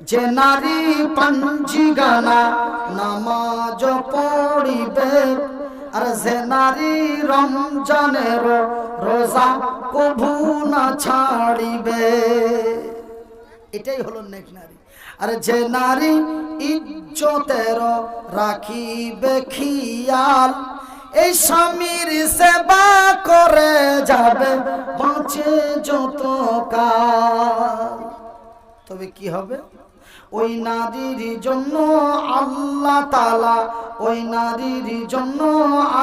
যে নারী পাঞ্জি গানা, নামাজ পড়িবে। আর যে নারী রমজানের রোজা কভু না ছাড়িবে। এটাই হলো নেক নারী। আর যে নারী ইজ্জতের রাখিবে খিয়াল, এই স্বামীর সেবা করে যাবে বাঁচে যত কাল। তবে কি হবে? ওই নারীর জন্য আল্লাহ তালা ওই নারীর জন্য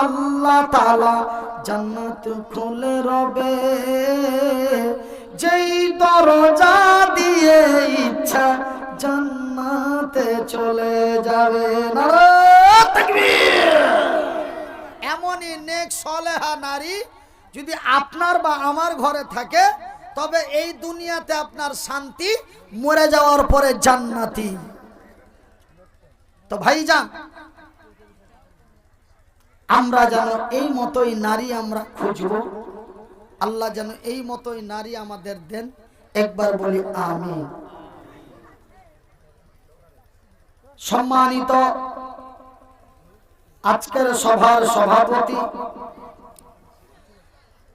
আল্লাহ তালা জান্নাত খুলে রবে। যেই দরজা দিয়ে ইচ্ছা জান্নাতে চলে যাবে। এমনই নেক সলেহা নারী যদি আপনার বা আমার ঘরে থাকে তবে এই দুনিয়াতে আপনার শান্তি মরে যাওয়ার পরে জান্নাতি। তো ভাইজান, আমরা যেন এই মতোই নারী আমরা খুঁজব, আল্লাহ যেন এই মতোই নারী আমাদের দেন, একবার বলি আমি সম্মানিত আজকের সভার সভাপতি,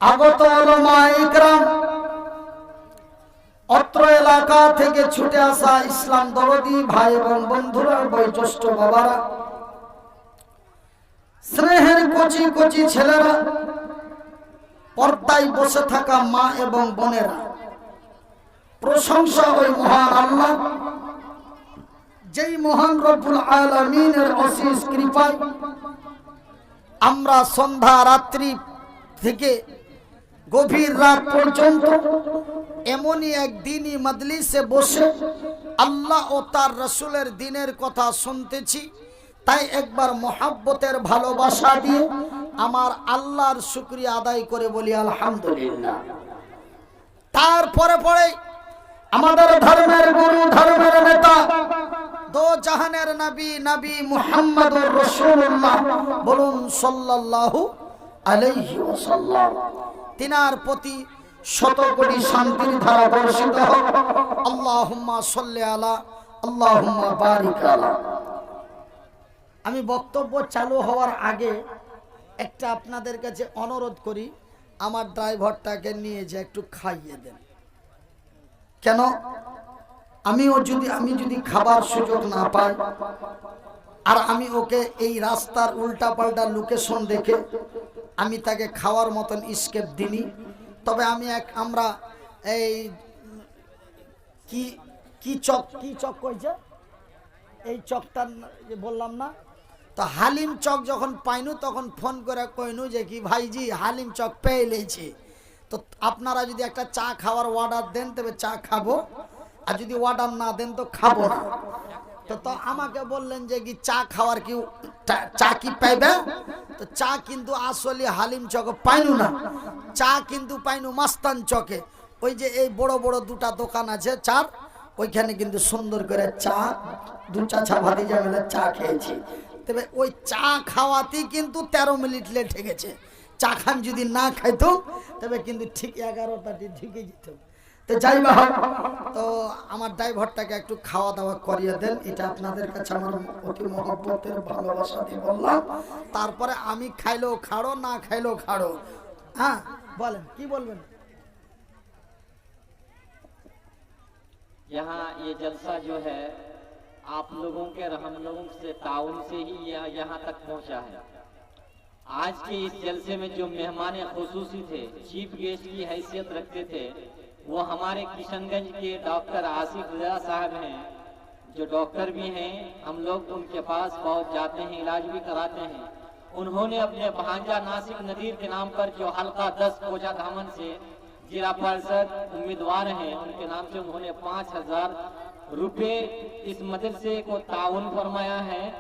আগত ওলামা ইকরাম অত্র এলাকা থেকে ছুটে আসা ইসলাম দরদি ভাই এবং বন্ধুরা, বয়োজ্যেষ্ঠ বাবারা, স্নেহের কচি কচি ছেলেরা, পর্দায় বসে থাকা মা এবং বোনেরা, প্রশংসা ওই মহান আল্লাহ, যেই মহান রব্বুল আলমিনের অশেষ কৃপায় আমরা সন্ধ্যা রাত্রি থেকে গভীর রাত পর্যন্ত এমনই একদিনই মজলিসে বসে আল্লাহ ও তার রসুলের দিনের কথা শুনতেছি। তাই একবার মোহাব্বতের ভালোবাসা দিয়ে আমার আল্লাহর শুক্রিয়া আদায় করে বলি, আলহামদুলিল্লাহ। তারপরে পরে আমাদের ধর্মের গুরু, ধর্মের নেতা, দো জাহানের নবী নবী মুহাম্মদুর রাসূলুল্লাহ বলুন, সাল্লাল্লাহু আলাইহি ওয়াসাল্লাম। তিনার প্রতি শত কোটি শান্তির ধারা বর্ষিত হোক। আল্লাহুম্মা সাল্লি আলা, আল্লাহুম্মা বারিক আলা। আমি বক্তব্য চালু হওয়ার আগে একটা আপনাদের কাছে অনুরোধ করি, আমার ড্রাইভারটাকে নিয়ে যে একটু খাইয়ে দেন। কেন? আমিও যদি, আমি যদি খাবার সুযোগ না পাই, আর আমি ওকে এই রাস্তার উল্টা পাল্টা লোকেশন দেখে আমি তাকে খাওয়ার মতন স্কেপ দিনি তবে আমি এক, আমরা এই কি কি চক কি চক কইছে? এই চকটার বললাম না। তো হালিম চক যখন পাইনু, তখন ফোন করে কইনু যে কি ভাইজি, হালিম চক পেয়ে লেছি। তো আপনারা যদি একটা চা খাওয়ার অর্ডার দেন, তবে চা খাব। আর যদি অর্ডার না দেন, তো খাব না। তো আমাকে বললেন যে কি চা খাওয়ার কি চা- চা কি পাইবে? তো চা কিন্তু আসলে হালিম চকে পাইনু না। চা কিন্তু পাইনু মাস্তান চকে। ওই যে এই বড় বড় দুটা দোকান আছে চার, ওইখানে কিন্তু সুন্দর করে চা, দু চা ছা ভাতি মিলে চা খেয়েছি। তবে ওই চা খাওয়াতেই কিন্তু তেরো মিনিট লেট হয়ে চা খান যদি না খাইতো তবে কিন্তু ঠিক এগারোটাটি ঢুকে যেত তো যাই হোক، তো আমার ড্রাইভারটাকে একটু খাওয়া দাওয়া করিয়ে দেন। এটা আপনাদের কাছে আমার অতি মহব্বতের ভালোবাসা দিয়ে বললাম। তারপরে আমি খাইলেও খাড়ো، না খাইলেও খাড়ো। হ্যাঁ، বলেন، কি বলবেন? یہاں یہ جلسہ جو ہے آپ لوگوں کے ہم لوگوں سے تعاون سے ہی یہاں تک پہنچا ہے آج کے اس جلسے میں جو مہمان خصوصی تھے چیف گیسٹ کی حیثیت رکھتے تھے وہ ہمارے کشن گنج کے ڈاکٹر آصف رضا صاحب ہیں، جو ڈاکٹر بھی ہیں، ہم لوگ ان کے پاس بہت جاتے ہیں، علاج بھی کراتے ہیں۔ انہوں نے اپنے بھانجا ناسک ندیر کے نام پر جو حلقہ دس کوجا دھامن سے ضلع پارشد امیدوار ہیں، ان کے نام سے انہوں نے پانچ ہزار روپے اس مدرسے کو تعاون فرمایا ہے۔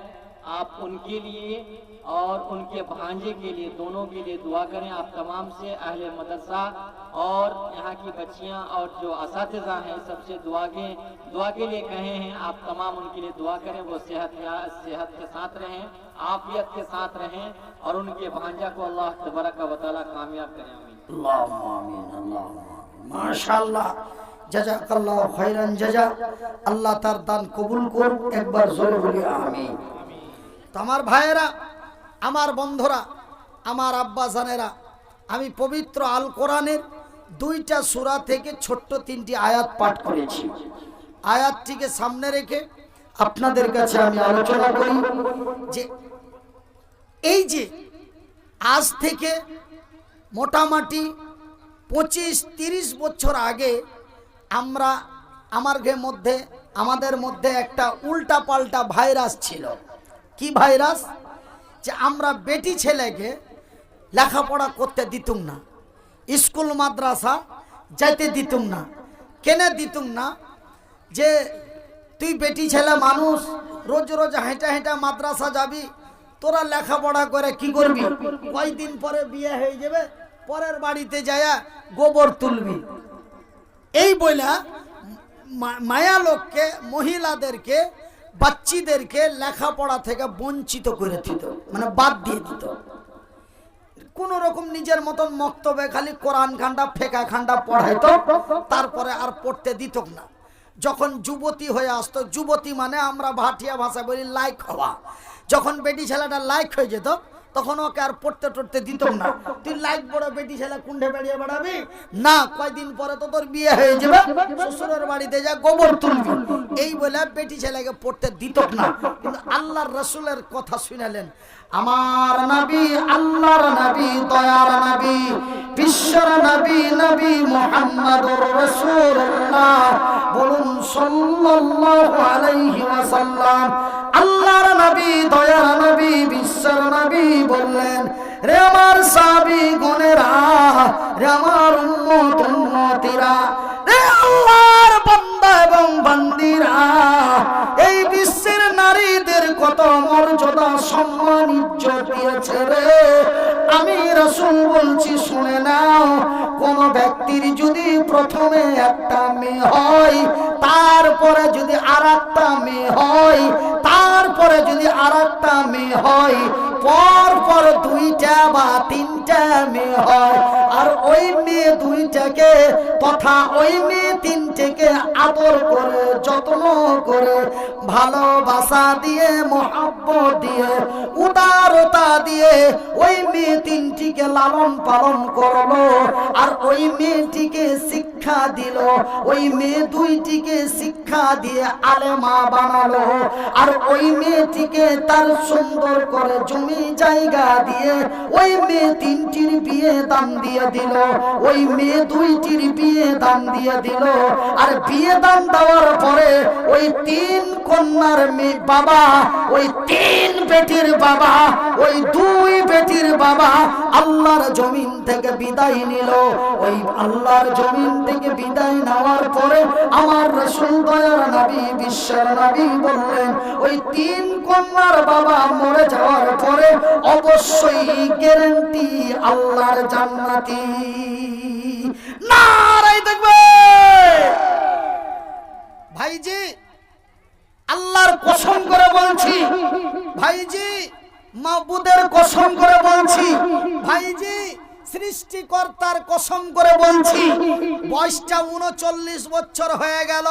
آپ ان کے لیے اور ان کے بھانجے کے لیے، دونوں کے لیے دعا کریں آپ تمام سے، اہل مدرسہ اور یہاں کی بچیاں اور جو اساتذہ ہیں، سب سے دعا کے دعا کے لیے کہیں ہیں، آپ تمام ان کے لیے دعا کریں، وہ صحت یا صحت کے ساتھ رہیں آفیت کے ساتھ رہیں اور ان کے بھانجا کو اللہ تبارک و تعالی کامیاب کریں اللہم آمین، اللہم ماشاءاللہ جزاک اللہ خیرن جزا۔ اللہ تر دان قبول کر، ایک بار ضرور آمین۔ تمہار بھائی بھائیرہ আমার বন্ধুরা, আমার আব্বা জানেরা, আমি পবিত্র আল কোরআনের দুইটা সূরা থেকে ছোট্ট তিনটি আয়াত পাঠ করেছি। আয়াতটিকে সামনে রেখে আপনাদের কাছে আমি আলোচনা করি যে, এই যে আজ থেকে মোটামুটি পঁচিশ তিরিশ বছর আগে আমরা আমার মধ্যে, আমাদের মধ্যে একটা উল্টা পাল্টা ভাইরাস ছিল। কি ভাইরাস? যে আমরা বেটি ছেলেকে লেখাপড়া করতে দিতুম না, স্কুল, মাদ্রাসা যাইতে দিতুম না। কেনে দিতুম না যে তুই বেটি ছেলে মানুষ, রোজ রোজ হেঁটে হেঁটে মাদ্রাসা যাবি, তোরা লেখাপড়া করে কি করবি? কয়দিন পরে বিয়ে হয়ে যাবে, পরের বাড়িতে যায়া গোবর তুলবি। এই বইলা মায়া লোককে, মহিলাদেরকে বাচ্চিদেরকে লেখাপড়া থেকে বঞ্চিত করে দিত মানে বাদ দিয়ে দিত। কোন রকম নিজের মতন মক্তবে খালি কোরআন খান্ডা ফেকা খান্ডা পড়াইত, তারপরে আর পড়তে দিত না। যখন যুবতী হয়ে আসতো, যুবতী মানে আমরা ভাটিয়া ভাষা বলি লাইক হওয়া। যখন বেটি ছেলেটা লাইক হয়ে যেত তখন ওকে আর পড়তে টড়তে দিত না। তুই লাইট বড় বেটি ছেলে, কুণ্ডে বেড়িয়ে বেড়াবি? না, কয়দিন পরে তো তোর বিয়ে হয়ে যাবে। শ্বশুরের বাড়িতে যা গোবর তুলবি। এই বলে বেটি ছেলেকে পড়তে দিত না। কিন্তু আল্লাহর রসুলের কথা শুনালেন। আমার নবী, আল্লাহর নবী, দয়ার নবী বিশ্বর নবী নবী মুহাম্মদুর বলুন সাল্লাল্লাহু আলাইহি ওয়াসাল্লাম, আল্লাহর নবী, দয়ার নবী, বিশ্বর নবী বললেন, রে আমার সাহাবী গুনেরা, রে আমার উম্মত, উম্মতিরা, রে আল্লাহর বান্দা এবং বান্দিরা, এই বিশ্বের নারীদের কত মর্যাদা, সম্মান, ইজ্জত দিয়েছে রে। আমি রসুল বলছি, শুনে নাও, কোন ব্যক্তির যদি প্রথমে একটা মেয়ে হয়, তারপরে যদি আর একটা মেয়ে হয়, তারপরে যদি আর একটা মেয়ে হয় পর পর দুইটা বা তিনটা মেয়ে হয়, আর ওই মেয়ে দুইটাকে তথা ওই মেয়ে তিনটাকে আদর করে, যত্ন করে, ভালোবাসা দিয়ে, মহাব্বত দিয়ে, উদারতা দিয়ে ওই মেয়ে তিনটিকে লালন পালন করল, আর ওই মেয়েটিকে শিক্ষা দিল, ওই মেয়ে দুইটিকে শিক্ষা দিয়ে আলেমা বানালো, আর ওই মেয়েটিকে তার সুন্দর করে জমি জায়গা দিয়ে ওই মেয়ে তিনটির বিয়ে দান দিয়ে দিল, ওই মেয়ে দুইটির বিয়ে দান দিয়ে দিল। আর বিয়ে দান দেওয়ার পরে ওই তিন কন্যার মেয়ে বাবা, ওই তিন বেটির বাবা, ওই দুই বেটির বাবা আল্লাহর জমিন থেকে বিদায় নিল। ওই আল্লাহর জমিন থেকে বিদায় নেওয়ার পরে আমার রসুল দয়ার নবী, বিশ্বের নবী বললেন, ওই তিন কন্যার বাবা মরে যাওয়ার পরে অবশ্যই গ্যারান্টি আল্লাহর জান্নাতি। নারাই দেখবে। ভাইজি, আল্লাহর কসম করে বলছি। ভাইজি মাহবুদের কসম করে বলছি। ভাইজি, সৃষ্টিকর্তার কসম করে বলছি। বয়সটা উনচল্লিশ বছর হয়ে গেল।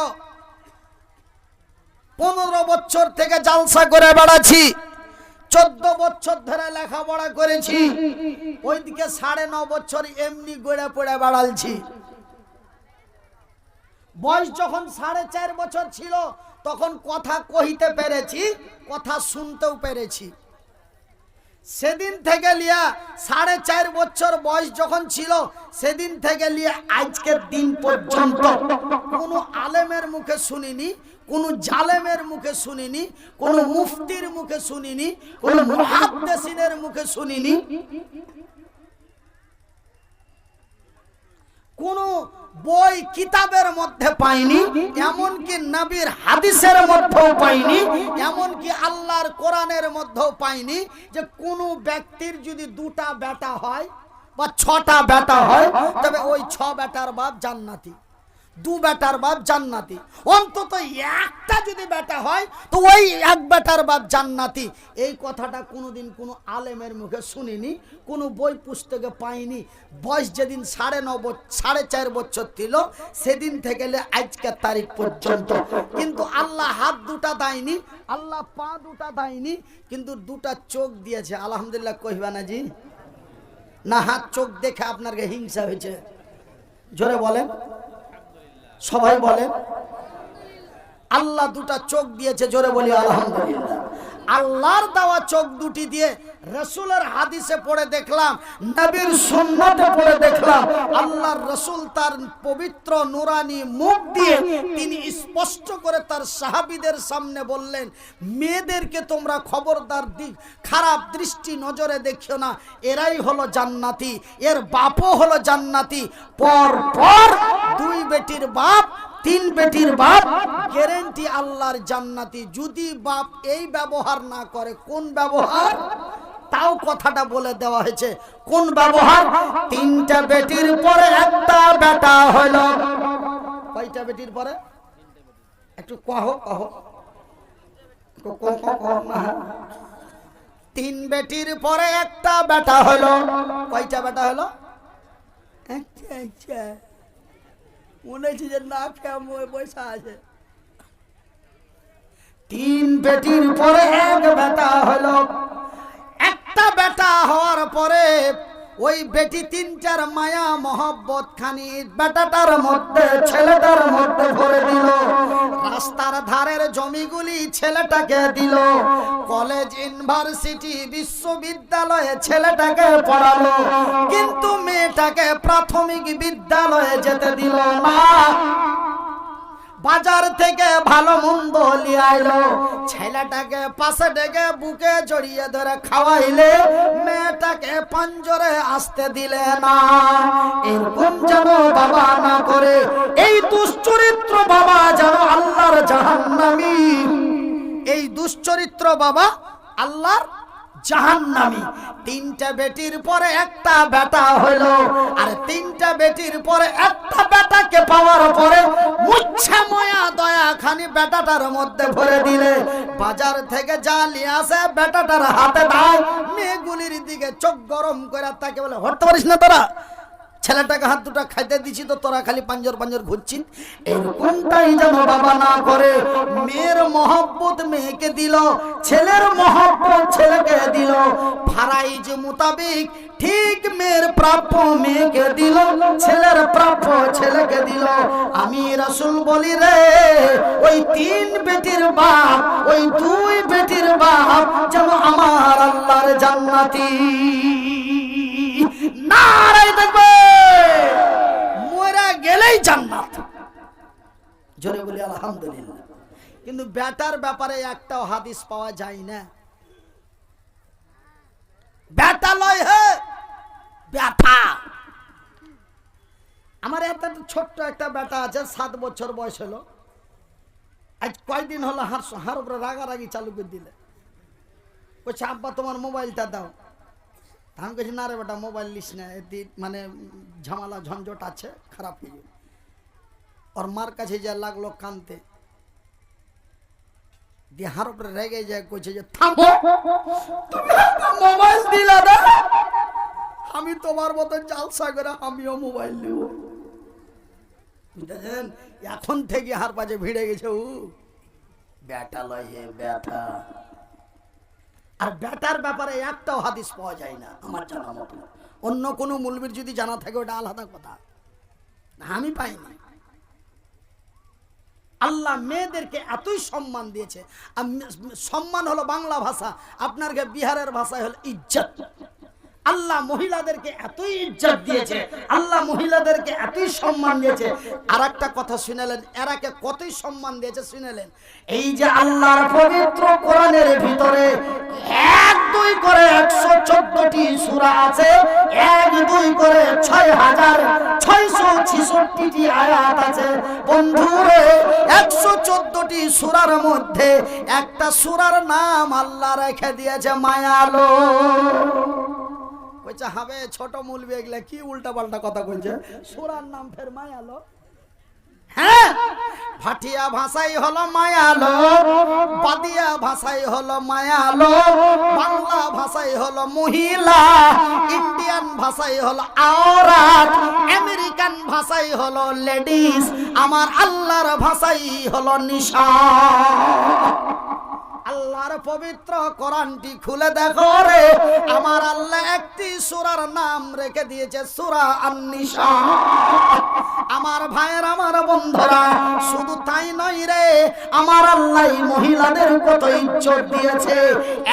পনেরো বছর থেকে জালসা করে বেড়াচ্ছি। চোদ্দ বছর ধরে লেখাপড়া করেছি। ওইদিকে সাড়ে ন বছর এমনি গড়ে পড়ে বেড়ালছি। বয়স যখন সাড়ে চার বছর ছিল, তখন কথা কহিতে পেরেছি, কথা শুনতেও পেরেছি। সেদিন থেকে লিয়া সাড়ে চার বছর বয়স যখন ছিল, সেদিন থেকে লিয়া আজকের দিন পর্যন্ত কোনো আলেমের মুখে শুনিনি, কোনো জালেমের মুখে শুনিনি, কোনো মুফতির মুখে শুনিনি, কোনো মুহাদ্দেসিনের মুখে শুনিনি। কোন বই কিতাবের মধ্যে পাইনি, এমনকি নবীর হাদিসের মধ্যেও পাইনি, এমনকি আল্লাহর কোরআনের মধ্যেও পাইনি যে কোনো ব্যক্তির যদি দুটা বেটা হয় বা ছটা বেটা হয়, তবে ওই ছ বেটার বাপ জান্নাতি। দু বেটার বাপ জান্নাতি। অন্তত একটা যদি বেটা হয়, তো ওই এক বেটার বাপ জান্নাতি। এই কথাটা কোনোদিন কোনো আলেমের মুখে শুনিনি, কোনো বই পুস্তকে পাইনি। বয়স যেদিন সাড়ে ন সাড়ে চার বছর ছিল, সেদিন থেকে আজকের তারিখ পর্যন্ত। কিন্তু আল্লাহ হাত দুটা দেয়নি, আল্লাহ পা দুটা দেয়নি, কিন্তু দুটা চোখ দিয়েছে। আলহামদুলিল্লাহ কহিবা না জি না, হাত চোখ দেখে আপনার হিংসা হয়েছে। জোরে বলেন। সবাই বলেন আল্লাহ দুটা চোখ দিয়েছে, জোরে বলি, আলহামদুলিল্লাহ। আল্লাহর দেওয়া চোখ দুটি দিয়ে রসুলের হাদিসে পড়ে দেখলাম, নবীর সুন্নতে পড়ে দেখলাম, আল্লাহর রসুল তার পবিত্র নুরানি মুখ দিয়ে তিনি স্পষ্ট করে তার সাহাবীদের সামনে বললেন, মেয়েদেরকে তোমরা খবরদার দিক, খারাপ দৃষ্টি নজরে দেখিও না, এরাই হলো জান্নাতি, এর বাপও হলো জান্নাতি। পর পর দুই বেটির বাপ তিন বেটির বাপ গ্যারেন্টি আল্লাহর জান্নাতি। যদি বাপ এই ব্যবহার না করে, কোন ব্যবহার? তাও কথাটা বলে দেওয়া হয়েছে। কোন ব্যবহার? তিনটা বেটির পরে একটা বেটা হইল। কয়টা বেটির পরে? একটু কহ কহ। তিন বেটির পরে একটা বেটা হলো কয়টা বেটা হলো আচ্ছা আচ্ছা মনে হচ্ছে যে না খেয়ে পয়সা আছে। তিন বেটির পরে এক বেটা হলো। একটা বেটা হওয়ার পরে ওই বেটি তিন চার মায়া মহব্বত খানি বেটাটার মধ্যে, ছেলেটার মধ্যে ভরে দিল। রাস্তার ধারের জমিগুলি ছেলেটাকে দিল। কলেজ, ইউনিভার্সিটি, বিশ্ববিদ্যালয়ে ছেলেটাকে পড়ালো। কিন্তু মেয়েটাকে প্রাথমিক বিদ্যালয়ে যেতে দিল না। বাজার থেকে ভালো মন্দ লিয়ে আইলো। ছেলেটাকে পাশে ডেকে বুকে জড়িয়ে ধরে খাওয়াইলে, মেয়েটাকে পাঞ্জরে আসতে দিলে না। এরকম যেন বাবা না করে, এই দুশ্চরিত্র বাবা যেন আল্লাহর জাহান্নামী। এই দুশ্চরিত্র বাবা আল্লাহর তিনটা বেটির পরে একটা বেটা হলো, আর তিনটা বেটির পরে একটা বেটাকে পাওয়ার পরে মুচ্ছা ময়া দয়া খানি বেটাটার মধ্যে ভরে দিলে। বাজার থেকে যা নিয়ে আসে বেটাটার হাতে দেয়, মেয়েগুলির দিকে চোখ গরম করে তাকে বলে হরতে পারিস না তোরা? ছেলেটাকে হাত দুটো খাইতে দিছি তো তোরা খালি পাঞ্জর পাঞ্জর ঘুরছিস? এরকমটাই যেন বাবা না করে। মেয়ের মহব্বত মেয়েকে দিল, ছেলের মহব্বত ছেলেকে দিল। ফারাইজ মোতাবিক ঠিক মেয়ের প্রাপ্য মেয়েকে দিল, ছেলের প্রাপ্য ছেলেকে দিল। আমি রসুল বলি রে, ওই তিন বেটির বাপ, ওই দুই বেটির বাপ যেন আমার আল্লাহর জান্নাতি। নারাই দেখবে গেলেই জান্নাত। জোরে বলি, আলহামদুলিল্লাহ। কিন্তু ব্যাটার ব্যাপারে একটাও হাদিস পাওয়া যায় না। ব্যাটা লয় হে ব্যাটা আমার একটা ছোট্ট একটা বেটা আছে, সাত বছর বয়স হলো। আজ কয়দিন হলো হার হার উপরে রাগারাগি চালু করে দিলে। বলছে, আব্বা, তোমার মোবাইলটা দাও। আমি বলছি না রে বেটা মোবাইল লিস না। এতে মানে ঝামেলা, ঝঞ্ঝট আছে, খারাপ হয়ে যাবে। ওর মার কাছে যা লাগল কানতে, দিয়ে হার উপরে রেগে যায়, কইছে যে, থামো মোবাইল দিলা না আমি তোমার মতো জালসা করে আমিও মোবাইল নেব। দেখেন এখন থেকে হার পাশে ভিড়ে গেছে ও ব্যাটা লয় হে, ব্যাটা। আর ব্যাটার ব্যাপারে একটাও হাদিস পাওয়া যায় না, আমার জানা মতো। অন্য কোনো মুলবির যদি জানা থাকে, ওটা আলাদা কথা। আমি পাইনি। আল্লাহ মেয়েদেরকে এতই সম্মান দিয়েছে। সম্মান হলো বাংলা ভাষা। আপনার বিহারের ভাষায় হলো ইজ্জত। আল্লাহ মহিলাদেরকে এতই ইজ্জত দিয়েছে, আল্লাহ মহিলাদেরকে এতই সম্মান দিয়েছে। আর একটা কথা শুনেলেন, এরাকে কতই সম্মান দিয়েছে শুনেলেন? এই যে আল্লাহর পবিত্র কোরআনের ভিতরে এক দুই করে একশো চোদ্দটি সুরা আছে, এক দুই করে ছয় হাজার ছয়শো ছিষট্টিটি আয়াত আছে। বন্ধুরে, একশো চোদ্দটি সুরার মধ্যে একটা সুরার নাম আল্লাহ রেখে দিয়েছে মায়ালো কইছে হবে, ছোট মূলবি এগুলা কি উল্টা পাল্টা কথা কইছে সুরার নাম ফের মায়ালো। হ্যাঁ ভাটিয়া ভাষাই হলো মায়ালো, বাদিয়া ভাষাই হলো মায়ালো, বাংলা ভাষাই হলো মহিলা, ইন্ডিয়ান ভাষাই হলো আওরাত, আমেরিকান ভাষাই হলো লেডিস, আমার আল্লাহর ভাষাই হলো নিশা। আল্লাহর পবিত্র কোরআনটি খুলে দেখো রে। আমার আল্লাহ একটি সূরার নাম রেখে দিয়েছে, সূরা আন-নিসা। আমার ভাইয়ের, আমার বন্ধুরা, শুধু তাই নয় রে, আমার আল্লাহ মহিলাদের কত ইজ্জত দিয়েছে।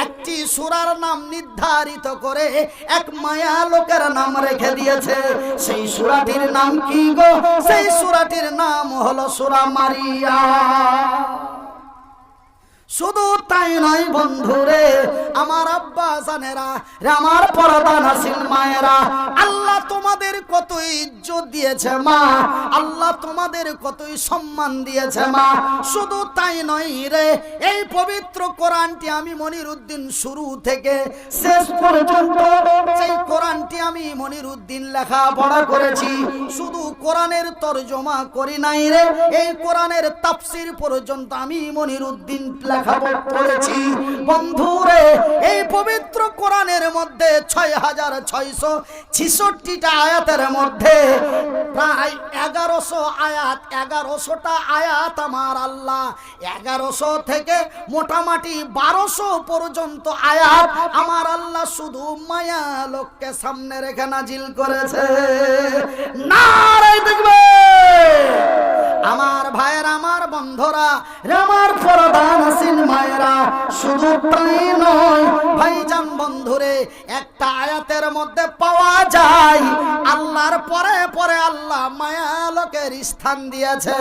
একটি সূরার নাম নির্ধারিত করে এক মায়া লোকের নাম রেখে দিয়েছে। সেই সূরাটির নাম কি গো? সেই সূরাটির নাম হলো সূরা মারিয়া। শুধু তাই নয় বন্ধুরে, আমার আব্বা জানেরা আমার পরদা নাসিন মায়েরা, আল্লাহ তোমাদের কতই ইজ্জত দিয়েছে মা, আল্লাহ তোমাদের কতই সম্মান দিয়েছে মা, শুধু তাই নয় রে, এই পবিত্র কোরআনটি আমি মনির উদ্দিন শুরু থেকে শেষ পর্যন্ত, সেই কোরআনটি আমি মনির উদ্দিন লেখাপড়া করেছি, শুধু কোরআনের তর্জমা করি নাই রে, এই কোরআনের তাফসির পর্যন্ত আমি মনির উদ্দিন লেখা পড়েছি বন্ধুরে, এই পবিত্র কোরআনের মধ্যে ছয় হাজার ছয়শো ছিষট্টিটা আয়াতের মধ্যে প্রায় এগারোশো আয়াত, এগারোশোটা আয়াত আমার আল্লাহ। এগারোশো থেকে মোটামুটি বারোশো পর্যন্ত আয়াত আমার আল্লাহ শুধু মায়া লোককে সামনে রেখে নাজিল করেছে। না দেখবে! আমার ভাইয়ের, আমার বন্ধরা, আমার প্রধান আসিন মায়েরা। শুধু তাই নয়, ভাইজান বন্ধুরে, একটা আয়াতের মধ্যে পাওয়া যায়, আল্লাহর পরে পরে আল্লাহ মায়া লোকের স্থান দিয়েছে।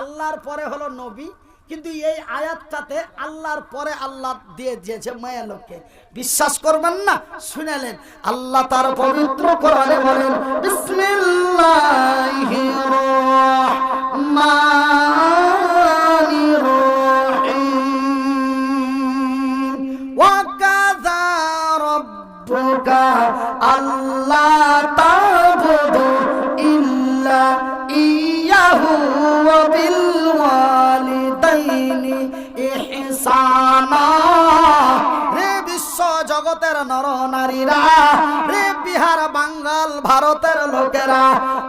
আল্লাহর পরে হলো নবী কিন্তু এই আয়াতটাতে আল্লাহর পরে আল্লাহ দিয়ে দিয়েছে মায়া লোককে। বিশ্বাস করবেন না, শুনেলেন। আল্লাহ তার পবিত্র করে বলেন, বিসমিল্লাহির নর নারীরা রে বিহার বাঙ্গাল ভারতের লোকেরা,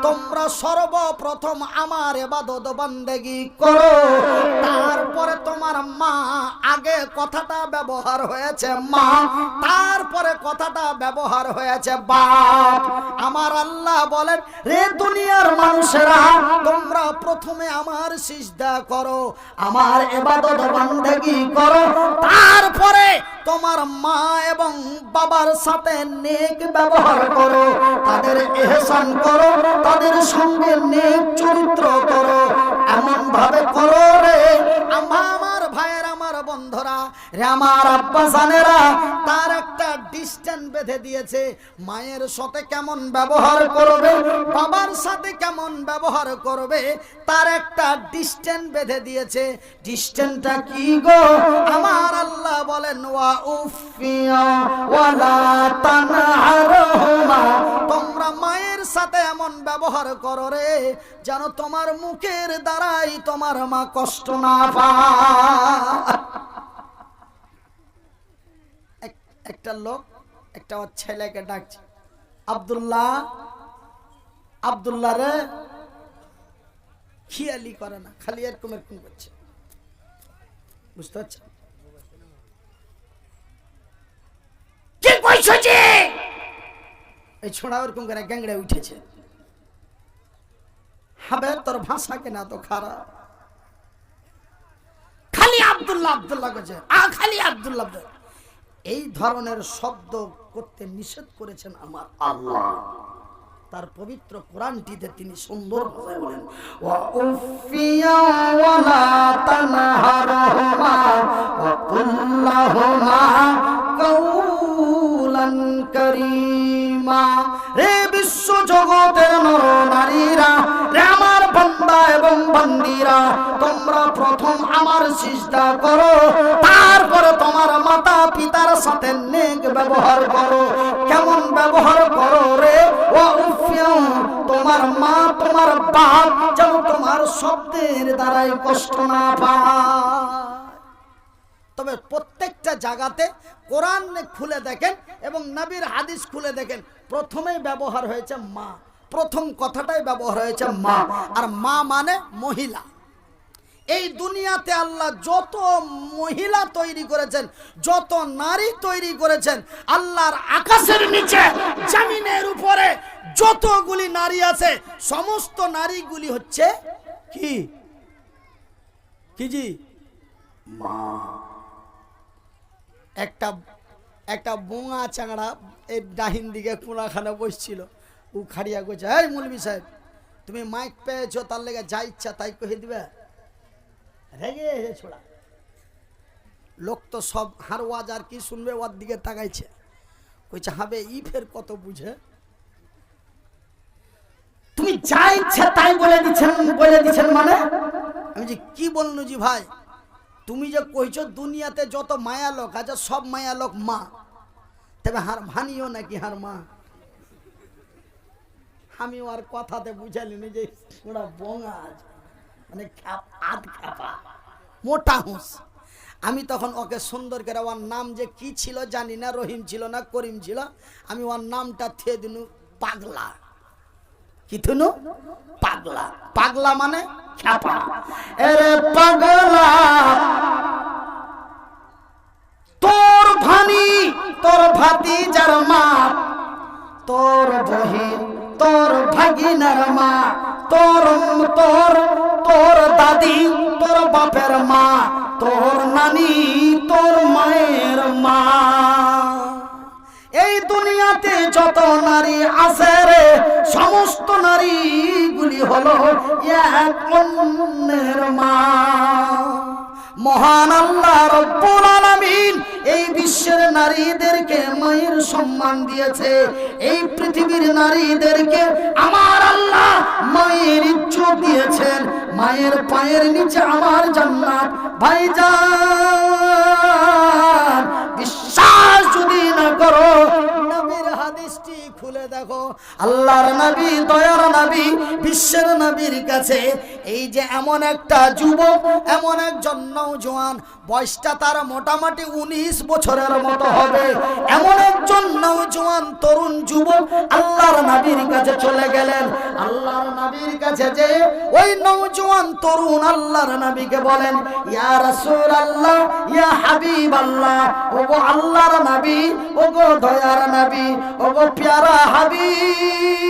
তোমরা সর্বপ্রথম আমার এবাদত বন্দেগি করো। তারপরে তোমার মা আগে কথাটা ব্যবহার হয়েছে, মা, তারপরে কথাটা ব্যবহার হয়েছে, বাপ। আমার আল্লাহ বলেন, রে দুনিয়ার মানুষেরা, তোমরা প্রথমে আমার সিজদা করো, আমার এবাদত বন্দেগি করো। তারপরে তোমার মা এবং বাবার সাথে নেক ব্যবহার করো তাদের এহসান করো তাদের সঙ্গে নেক চরিত্র করো। এমন ভাবে করো রে আমা- আমার বন্ধুরা আমার আব্বা জানেরা, তার একটা ডিস্টেন্স বেঁধে দিয়েছে। মায়ের সাথে কেমন ব্যবহার করবে, বাবার সাথে কেমন ব্যবহার করবে, তার একটা ডিস্টেন্স বেঁধে দিয়েছে। ডিস্টেন্সটা কি গো? আমার আল্লাহ বলেন, ওয়া উফিয়া ওয়ালা তানহারহুমা। তোমরা মায়ের সাথে এমন ব্যবহার করো রে, যেন তোমার মুখের দ্বারাই তোমার মা কষ্ট না একটা লোক, একটা ওর ছেলেকে ডাকছে। আব্দুল্লাহ আব্দুল্লাহ রে, খিয়ালি করে না, খালি এরকম এরকম করছে। বুঝতে পারছেন? কি কইছো যে? এই ছোড়া ওরকম করে গ্যাংড়ে উঠেছে। হবে তোর ভাষা কেনা তো খারাপ। খালি আব্দুল্লাহ আব্দুল্লাহ করছে আ খালি আব্দুল্লাহ। এই ধরনের শব্দ করতে নিষেধ করেছেন আমার আল্লাহ। তার পবিত্র কোরআনটিতে তিনি সুন্দর বলেন, ওয়া ওয়ালা কারীমা রে বিশ্ব জগতের নর নারীরা রে আমার বান্দা এবং বান্দিরা, তোমরা প্রথম আমার সিজদা করো, তারপরে তোমার মাতা পিতার সাথে নেক ব্যবহার করো। কেমন ব্যবহার করো রে? ও তোমার মা, তোমার বাপ যেন তোমার শব্দের দ্বারাই কষ্ট না পায়। তবে প্রত্যেকটা জায়গাতে কোরআন খুলে দেখেন এবং নবীর হাদিস খুলে দেখেন। প্রথমেই ব্যবহার হয়েছে মা। প্রথম কথাটাই ব্যবহার হয়েছে মা। আর মা মানে মহিলা। এই দুনিয়াতে আল্লাহ যত মহিলা তৈরি করেছেন, যত নারী তৈরি করেছেন, আল্লাহর আকাশের নিচে, জামিনের উপরে যতগুলি নারী আছে, সমস্ত নারীগুলি হচ্ছে কি? কি জি? একটা একটা বোঙা চাংড়া এই ডাহিন দিকে কোনাখানে বসছিল। ও খাড়িয়া করছে এই মুলবি সাহেব, তুমি মাইক পেয়েছ, তার লেগে যা ইচ্ছা তাই কহে দিবে? রেগে হে ছোড়া। লোক তো সব হারওয়াজ আর কি শুনবে, ওর দিকে তাকাইছে। কইছে, হাবে ই ফের কত বুঝে? তুমি যা ইচ্ছা তাই বলে দিচ্ছেন বলে দিচ্ছেন মানে? আমি যে, কি বললু জি ভাই? তুমি যে কইছো দুনিয়াতে যত মায়া লোক আছে, সব মায়া লোক মা। তবে হার ভানিও নাকি হার মা? আমি ওর কথাতে বুঝালি না যে ওরা বঙা আছে। মানে আধ খ্যাপা, মোটা হুঁস আমি তখন ওকে সুন্দর করে ওর নাম যে কি ছিল জানি না, রহিম ছিল না, করিম ছিল, আমি ওর নামটা থিয়ে দিনু পাগলা। কি থুনু? পাগলা। পাগলা মানে খ্যাপা। এরে পাগলা তোর নানি, তোর মায়ের মা। এই দুনিয়াতে যত নারী আছে রে, সমস্ত নারীগুলি হলো এক অন্যের মা। মহান আল্লাহ রব্বুল আলামিন এই বিশ্বের নারীদেরকে মায়ের সম্মান দিয়েছে। এই পৃথিবীর নারীদেরকে আমার আল্লাহ মায়ের ইজ্জত দিয়েছেন। মায়ের পায়ের নিচে আমার জান্নাত। ভাইজান, বিশ্বাস যদি না করো, নবীর হাদিসটি খুলে দেখো। আল্লাহর নবী, দয়ার নবী, বিশ্বের নবীর কাছে এই যে এমন একটা যুবক, এমন একজন নৌজোয়ান বয়সটা তার মোটামুটি উনিশ বছরের মতো হবে। এমন একজন নৌজোয়ান তরুণ যুবক আল্লাহর নাবির কাছে চলে গেলেন। আল্লাহর নবীর কাছে যে ওই নৌজোয়ান তরুণ আল্লাহর নাবিকে বলেন, ইয়া রাসূল আল্লাহ ইয়া হাবিব আল্লাহ ওগো আল্লাহর নবী, ওগো দয়ার নবী, ওগো প্যারা হাবিব।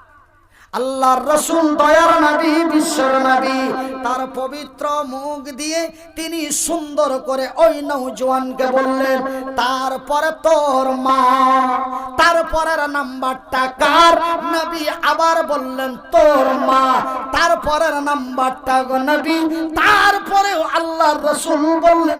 আল্লাহর রসুল দয়ার নবী, বিশ্বর নবী, তার পবিত্র মুখ দিয়ে তিনি সুন্দর করে ওই নৌজওয়ানকে বললেন, তারপরে তোর মা, তারপরের নাম্বারটা কার? নবী আবার বললেন, তোর মা, তারপরের নাম্বারটা নবী। তারপরেও আল্লাহর রসুল বললেন